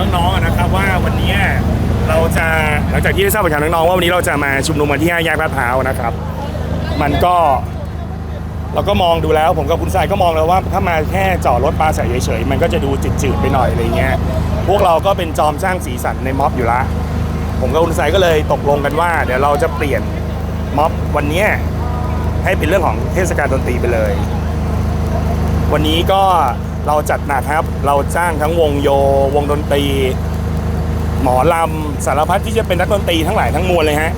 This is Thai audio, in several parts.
น้องๆนะครับว่าวันนี้เราจะหลังจากที่ได้ทราบจากน้องๆว่าวันนี้เราจะมาชุมนุมกันที่ห้าแยกลาดพร้าวนะครับ มันก็เราก็มองดูแล้วผมกับคุณสายก็มองแล้วว่าถ้ามาแค่จอดรถปลาใส่เฉยๆมันก็จะดูจืดๆไปหน่อยอะไรเงี้ยพวกเราก็เป็นจอมสร้างสีสันในม็อบอยู่ละผมกับคุณสายก็เลยตกลงกันว่า เดี๋ยวเราจะเปลี่ยนม็อบวันนี้ให้เป็นเรื่องของเทศกาลดนตรีไปเลย วันนี้ก็ เราจัดหนักครับ เราจ้างทั้งวงโยวงดนตรี หมอลำสารพัดที่จะเป็นนักดนตรีทั้งหลายทั้งมวลเลยฮะ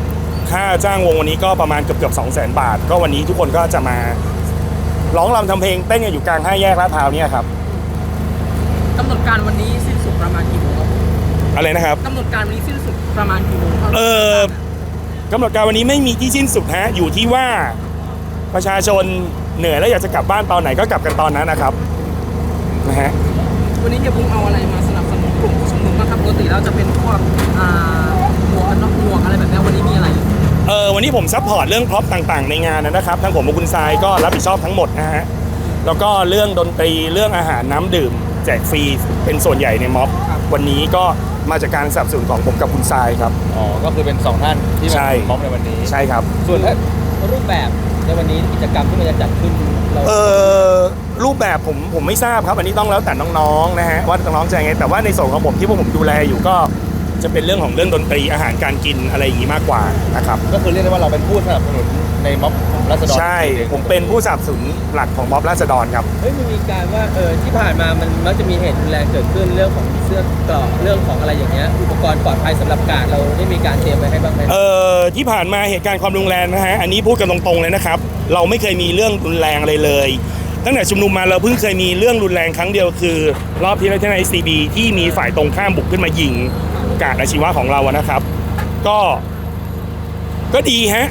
ค่าจ้างวงวันนี้ก็ประมาณเกือบเกือบสองแสนบาท ก็วันนี้ทุกคนก็จะมาร้องรำทำเพลงเต้นกันอยู่กลางห้าแยกลาดพร้าวเนี่ยครับกำหนดการวันนี้สิ้นสุดประมาณกี่โมงครับอะไรนะครับกำหนดการวันนี้สิ้นสุดประมาณกี่โมงครับเออกำหนดการวันนี้ไม่มีที่สิ้นสุดฮะอยู่ที่ว่าประชาชนเหนื่อยแล้วอยากจะกลับบ้านตอนไหนก็กลับกันตอนนั้นนะครับ นะฮะวันนี้เฮียบุ้งเอาอะไรมาสนับสนุนกลุ่มผู้ชุมนุมบ้างครับปกติแล้วจะเป็นพวกอ่าหมวกน็อกหมวกอะไรแบบนี้วันนี้มีอะไร เออวันนี้ผมซัพพอร์ตเรื่องพร็อพต่างๆ ในงานนะครับทั้งผมกับคุณทรายก็รับผิดชอบทั้งหมดนะฮะแล้วก็เรื่องดนตรีเรื่องอาหารน้ำดื่ม แจกฟรีเป็นส่วนใหญ่ในม็อบ วันนี้ก็มาจากการสนับสนุนของผมกับคุณทรายครับ อ๋อ ก็คือเป็นสองท่านที่ใช่มาพร้อมในวันนี้ ใช่ครับ ส่วนถ้ารูปแบบในวันนี้กิจกรรมที่มันจะจัดขึ้นเราเออ ปแบบผมผมไม่ทราบครับ อันนี้ต้องแล้วแต่น้องๆนะฮะว่าน้องๆจะยังไงแต่ว่าในส่วนของผมที่พวกผมดูแลอยู่ก็จะเป็นเรื่องของเรื่องดนตรีอาหารการกินอะไรอย่างนี้มากกว่านะครับก็คือเรียกได้ว่าเราเป็นผู้สนับสนุนในม็อบรัษฎรใช่ผมเป็นผู้สนับสนุนหลักของม็อบราษฎรครับเฮ้ยมันมีการว่าเออที่ผ่านมามันมักจะมีเหตุรุนแรงเกิดขึ้นเรื่องของเสื้อเกราะเรื่องของอะไรอย่างเงี้ยอุปกรณ์ปลอดภัยสำหรับการเราได้มีการเตรียมไว้ให้บ้างไหมเอ่อที่ผ่านมาเหตุการณ์ความรุนแรงนะฮะอันนี้พูดกันตรงๆเลยนะครับ เราไม่เคยมีเรื่องรุนแรงอะไรเลย ตั้งแต่ชุมนุมมาเราเพิ่งเคยมีเรื่องรุนแรงครั้งเดียวคือ รอบที่แล้วที่ในซีบีที่มีฝ่ายตรงข้ามบุกขึ้นมายิงกาดอาชีวะของเราอะนะครับ ก็ก็ดีฮะ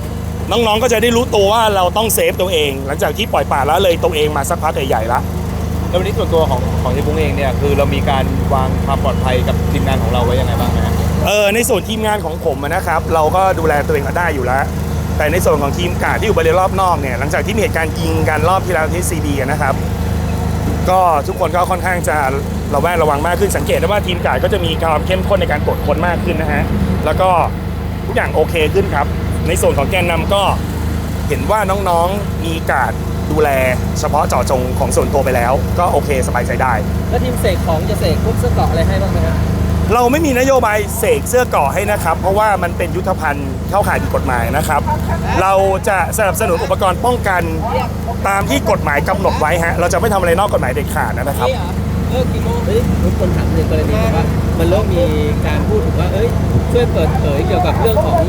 น้องๆก็จะได้รู้ตัวว่าเราต้องเซฟตัวเอง หลังจากที่ปล่อยป่าละเลยตัวเองมาสักพักใหญ่ๆละแล้ววันนี้ส่วนตัวของของที่บุ้งเองเนี่ยคือเรามีการวางความปลอดภัยกับทีมงานของเราไว้ยังไงบ้างนะฮะเออในส่วนทีมงานของผมอะนะครับ เราก็ดูแลตัวเองก็ได้อยู่แล้ว แต่ในส่วนของทีมกาดที่อยู่บริเวณรอบนอกเนี่ยหลังจากที่มีเหตุการณ์ยิงกันรอบที่แล้วที่ซีบีนะครับ ก็ทุกคนก็ค่อนข้างจะระแวดระวังมากขึ้นสังเกตได้ว่าทีมกาดก็จะมีความเข้มข้นในการตรวจคนมากขึ้นนะฮะแล้วก็ทุกอย่างโอเคขึ้นครับ ในส่วนของแกนนำก็เห็นว่าน้องๆมีการดดูแลเฉพาะเจาะจงของส่วนตัวไปแล้ว ก็โอเคสบายใจได้ แล้วทีมเสกของจะเสกพวกเสื้อเกราะอะไรให้บ้างไหมครับ เราไม่มีนโยบายเสกเสื้อกราะให้นะครับ เพราะว่ามันเป็นยุทธภัณฑ์เข้าข่ายผิดกฎหมายนะครับ เราจะสนับสนุนอุปกรณ์ป้องกันตามที่กฎหมายกำหนดไว้ฮะเราจะไม่ทำอะไรนอกกฎหมายเด็ดขาดนะครับเลิกกี่โมงเฮ้ยทุกคนถามในกรณีว่ามันเริ่มมีการพูดถึงว่าเอ้ยช่วยเปิดเผยเกี่ยวกับเรื่องของ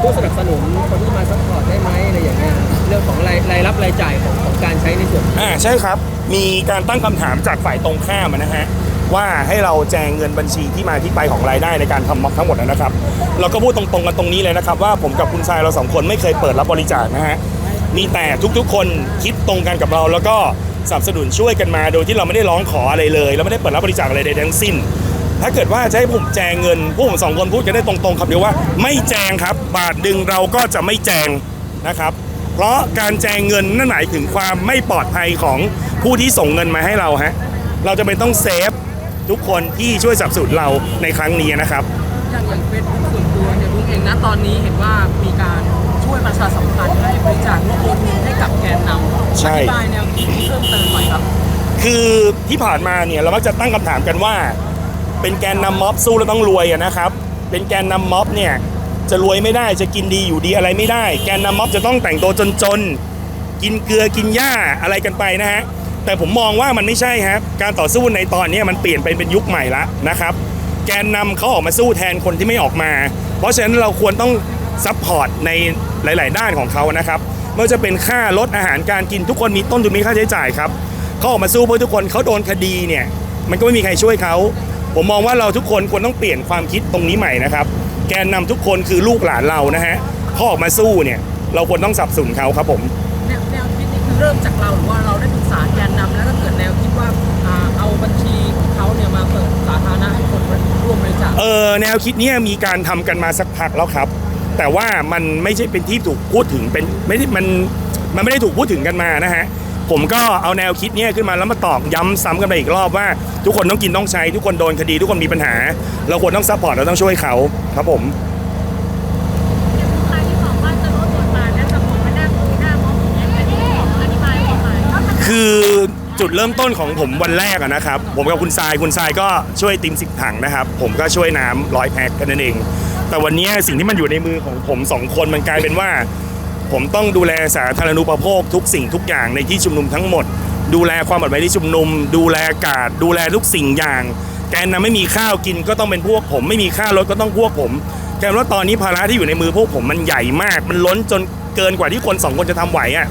ผู้สนับสนุนคนที่มาซัพพอร์ตได้ไหมอะไรอย่างเงี้ยเรื่องของรายรายรับรายจ่ายของของการใช้ในส่วนอ่าใช่ครับ มีการตั้งคำถามจากฝ่ายตรงข้ามนะฮะ ว่าให้เราแจงเงินบัญชีที่มาที่ไปของรายได้ในการทำม็อบทั้งหมดนะครับ เราก็พูดตรงๆกันตรงนี้เลยนะครับว่าผมกับคุณทรายเราสองคนไม่เคยเปิดรับบริจาคนะฮะมีแต่ทุกๆ คนคิดตรงกันกับเรา แล้วก็สนับสนุนช่วยกันมา โดยที่เราไม่ได้ร้องขออะไรเลยเราไม่ได้เปิดรับบริจาคอะไรใดทั้งสิ้น ถ้าเกิดว่าจะให้ผมแจงเงินพวกผมสองคนพูดกันได้ตรงๆครับเดียวว่าไม่แจงครับ บาทดึงเราก็จะไม่แจงนะครับ เพราะการแจงเงินนั่นหมายถึงความไม่ปลอดภัยของผู้ที่ส่งเงินมาให้เราฮะเราจะเป็นต้องเซฟ ทุกคนที่ช่วยสนับสนุนเราในครั้งนี้นะครับ อย่างอย่างเฟซบุ๊กส่วนตัวเฮียบุ้งเองนะตอนนี้เห็นว่ามีการช่วยประชาสัมพันธ์ให้บริจาคโอนเงินให้กับแกนนำใช่ อธิบายแนวคิดนี้เพิ่มเติมหน่อยครับ คือที่ผ่านมาเนี่ยเรามักจะตั้งคำถามกันว่า เป็นแกนนำม็อบสู้แล้วต้องรวยอะนะครับ เป็นแกนนำม็อบเนี่ยจะรวยไม่ได้จะกินดีอยู่ดีอะไรไม่ได้ แกนนำม็อบจะต้องแต่งตัวจนๆกินเกลือกินหญ้าอะไรกันไปนะฮะ แต่ผมมองว่ามันไม่ใช่ครับการต่อสู้ในตอนนี้มันเปลี่ยนไปเป็นยุคใหม่ละนะครับ แกนนำเขาออกมาสู้แทนคนที่ไม่ออกมา เพราะฉะนั้นเราควรต้องซัพพอร์ตในหลาย ๆ ด้านของเขานะครับไม่ว่าจะเป็นค่ารถอาหารการกินทุกคนมีต้นทุนมีค่าใช้จ่ายครับเขาออกมาสู้เพื่อทุกคนเขาโดนคดีเนี่ย มันก็ไม่มีใครช่วยเขาผมมองว่าเราทุกคนควรต้องเปลี่ยนความคิดตรงนี้ใหม่นะครับ แกนนำทุกคนคือลูกหลานเรานะฮะเขาออกมาสู้เนี่ย เราควรต้องสนับสนุนเขาครับผมแนวแนวคิดนี้คือเริ่มจากเราหรือว่าเราได้ปรึกษา เออแนวคิดนี้มีการทำกันมาสักพักแล้วครับ แต่ว่ามันไม่ใช่เป็นที่ถูกพูดถึงเป็นไม่ได้มันมันไม่ได้ถูกพูดถึงกันมานะฮะผมก็เอาแนวคิดนี้ขึ้นมาแล้วมาตอกย้ำซ้ำกันไปอีกรอบว่า ทุกคนต้องกินต้องใช้ ทุกคนโดนคดี ทุกคนมีปัญหา เราควรต้องซัพพอร์ตเราต้องช่วยเขาครับผม จุดเริ่มต้นของผมวันแรกอะนะครับ ผมกับคุณทรายคุณทรายก็ช่วยติมสิบถังนะครับ ผมก็ช่วยน้ำร้อยแพ็คกันนั่นเอง แต่วันนี้สิ่งที่มันอยู่ในมือของผมสองคนมันกลายเป็นว่า ผมต้องดูแลสาธารณูปโภคทุกสิ่งทุกอย่างในที่ชุมนุมทั้งหมด ดูแลความปลอดภัยที่ชุมนุม ดูแลอากาศ ดูแลทุกสิ่งอย่าง แกนนำไม่มีข้าวกินก็ต้องเป็นพวกผม ไม่มีค่ารถก็ต้องพวกผมแกนว่าตอนนี้ภาระที่อยู่ในมือพวกผมมันใหญ่มาก มันล้นจนเกินกว่าที่คนสองคนจะทำไหวอะ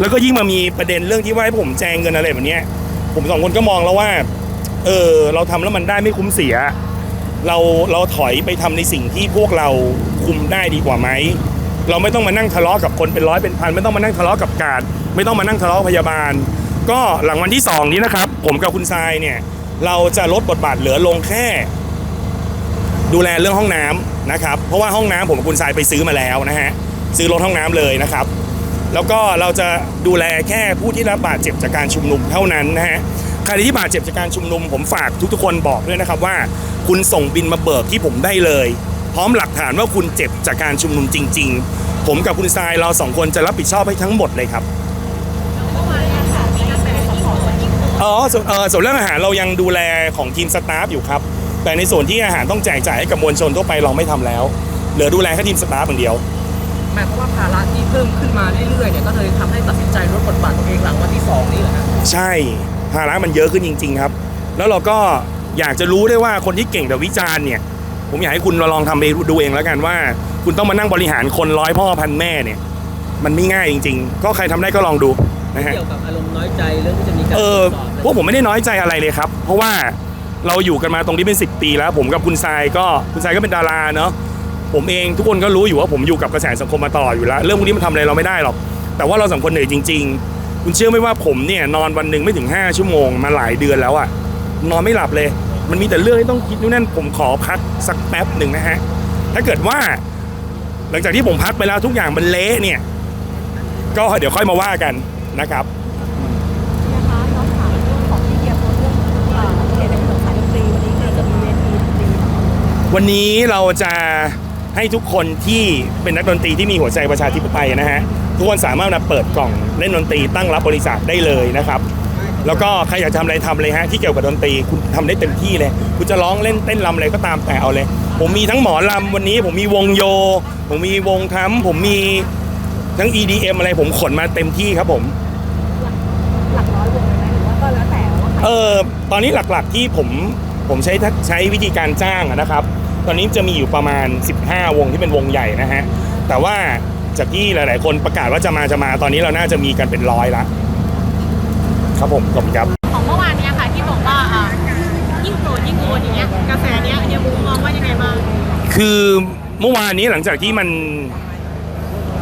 แล้วก็ยิ่งมามีประเด็นเรื่องที่ว่าให้ผมแจงเงินอะไรแบบนี้ผมสองคนก็มองแล้วว่า เออเราทำแล้วมันได้ไม่คุ้มเสีย เราเราถอยไปทำในสิ่งที่พวกเราคุมได้ดีกว่าไหมเราไม่ต้องมานั่งทะเลาะกับคนเป็นร้อยเป็นพันไม่ต้องมานั่งทะเลาะกับกาดไม่ต้องมานั่งทะเลาะพยาบาล ก็หลังวันที่สองนี้นะครับ ผมกับคุณทรายเนี่ย เราจะลดบทบาทเหลือลงแค่ ดูแลเรื่องห้องน้ำนะครับ เพราะว่าห้องน้ำผมกับคุณทรายไปซื้อมาแล้วนะฮะซื้อรถห้องน้ำเลยนะครับ แล้วก็เราจะดูแลแค่ผู้ที่รับบาดเจ็บจากการชุมนุมเท่านั้นนะฮะใครที่บาดเจ็บจากการชุมนุมผมฝากทุกๆคนบอกด้วยนะครับว่า คุณส่งบินมาเบิกที่ผมได้เลย พร้อมหลักฐานว่าคุณเจ็บจากการชุมนุมจริง ๆ ผมกับคุณทรายเราสองคนจะรับผิดชอบให้ทั้งหมดเลยครับเมื่อวานเนี่ยค่ะมีกระแสที่บอกว่ายิ่งอ๋อส่วนเออส่วนเรื่องอาหารเรายังดูแลของทีมสตาฟอยู่ครับ แต่ในส่วนที่อาหารต้องแจกจ่ายให้กับมวลชนทั่วไปเราไม่ทำแล้ว เหลือดูแลแค่ทีมสตาฟอย่างเดียว หมายความว่าภาระที่เพิ่มขึ้นมาเรื่อยๆเนี่ยก็เลยทำให้ตัดสินใจลดบทบาทตัวเองหลังวันที่สองนี่แหละฮะใช่ภาระมันเยอะขึ้นจริง ๆ ครับ แล้วเราก็อยากจะรู้ได้ว่าคนที่เก่งแต่วิจารณ์เนี่ย ผมอยากให้คุณลองทำไปดูเองแล้วกันว่า คุณต้องมานั่งบริหารคนร้อยพ่อพันแม่เนี่ย มันไม่ง่ายจริง ๆ ก็ใครทำได้ก็ลองดูนะฮะ เกี่ยวกับอารมณ์น้อยใจเรื่องที่จะมีการเอตรอวจสอบอะไรพวกผมไม่ได้น้อยใจอะไรเลยครับ เพราะว่าเราอยู่กันมาตรงนี้เป็น 10 ปีแล้ว ผมกับคุณทรายก็คุณทรายก็เป็นดาราเนาะ ผมเองทุกคนก็รู้อยู่ว่าผมอยู่กับกระแสสังคมมาตลอดอยู่แล้ว เรื่องพวกนี้มันทำอะไรเราไม่ได้หรอก แต่ว่าเราสองคนเหนื่อยจริง ๆ คุณเชื่อไหมว่าผมเนี่ยนอนวันหนึ่งไม่ถึง 5 ชั่วโมงมาหลายเดือนแล้วอะนอนไม่หลับเลย มันมีแต่เรื่องที่ต้องคิดนู่นนั่นผมขอพักสักแป๊บหนึ่งนะฮะถ้าเกิดว่า หลังจากที่ผมพักไปแล้วทุกอย่างมันเละเนี่ย ก็เดี๋ยวค่อยมาว่ากันนะครับ นะคะน้องถามเรื่องของที่เฮียโพสต์เรื่องอ่าเรียนในเรื่องสายดนตรีวันนี้เลยจะมีเวทีดนตรีวันนี้เราจะ ให้ทุกคนที่เป็นนักดนตรีที่มีหัวใจประชาธิปไตยนะฮะทุกคนสามารถมาเปิดกล่องเล่นดนตรีตั้งรับบริจาคได้เลยนะครับ แล้วก็ใครอยากทำอะไรทำเลยฮะที่เกี่ยวกับดนตรีคุณทำได้เต็มที่เลย คุณจะร้องเล่นเต้นรำอะไรก็ตามแต่เอาเลย ผมมีทั้งหมอลำวันนี้ ผมมีวงโย ผมมีวงทำผมมีทั้ง EDM อะไรผมขนมาเต็มที่ครับผมหลักร้อยวงเลยไหมหรือว่าก็แล้วแต่ว่าใครเออตอนนี้หลักๆที่ผมผมใช้ทักใช้วิธีการจ้างอะนะครับ ตอนนี้จะมีอยู่ประมาณ 15 วงที่เป็นวงใหญ่นะฮะ แต่ว่าจากที่หลาย ๆ คนประกาศว่าจะมาจะมาตอนนี้เราน่าจะมีกันเป็นร้อยละ ครับผมขอบคุณครับ ของเมื่อวานเนี้ยค่ะที่บอกว่าอ่ายิ่งโกรธยิ่งโกรธอย่างเงี้ยกระแสเนี้ยเฮียบูมมองว่ายังไงบ้างคือเมื่อวานนี้หลังจากที่มัน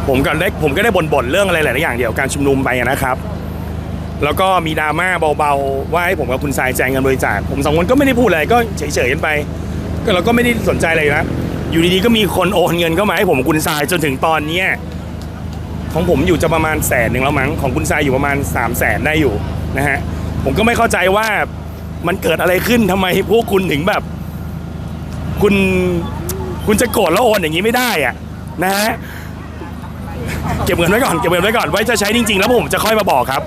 ผมก็ได้ผมก็ได้บ่นๆเรื่องอะไรหลายๆอย่างเกี่ยวกับการชุมนุมไปอะนะครับ แล้วก็มีดราม่าเบาๆว่าให้ผมกับคุณทรายแจงเงินบริจาคผมสองคนก็ไม่ได้พูดอะไรก็เฉยๆกันไป ก็เราก็ไม่ได้สนใจอะไรนะ อยู่ดีๆก็มีคนโอนเงินเข้ามาให้ผมกับคุณทรายจนถึงตอนเนี้ยของผมอยู่จะประมาณแสนหนึ่งแล้วมั้งของคุณทรายอยู่ประมาณ3ามแสนได้อยู่นะฮะผมก็ไม่เข้าใจว่ามันเกิดอะไรขึ้นทำไมพวกคุณถึงแบบ คุณคุณจะโกรธแล้วโอนอย่างนี้ไม่ได้อะนะฮะเก็บเงินไว้ก่อนเก็บเงินไว้ก่อนไว้จะใช้จริง ๆ แล้วผมจะค่อยมาบอกครับ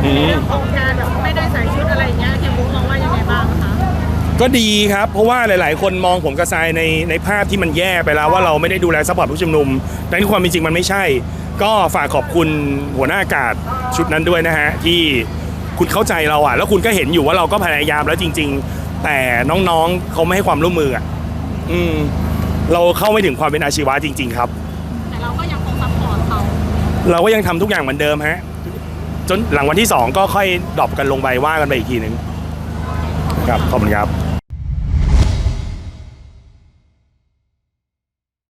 ยอืมเรื่องของการแบบไม่ได้ใส่ชุดอะไรอย่างเงี้ยเฮียบูมมองว่ายังไงบ้างคะก็ดีครับ เพราะว่าหลาย ๆ คนมองผมกับทรายในในภาพที่มันแย่ไปแล้วว่าเราไม่ได้ดูแลซัพพอร์ตผู้ชุมนุมแต่ในความเป็นจริงมันไม่ใช่ ก็ฝากขอบคุณหัวหน้าอากาศชุดนั้นด้วยนะฮะ ที่คุณเข้าใจเราอะ แล้วคุณก็เห็นอยู่ว่าเราก็พยายามแล้วจริง ๆ แต่น้อง ๆเขาไม่ให้ความร่วมมืออะอืมเราเข้าไม่ถึงความเป็นอาชีวะจริง ๆ ครับ แต่เราก็ยังคงซัพพอร์ตเขา เราก็ยังทำทุกอย่างเหมือนเดิมฮะ จนหลังวันที่สองก็ค่อยดรอปกันลงไปว่ากันไปอีกทีหนึ่งครับขอบคุณครับ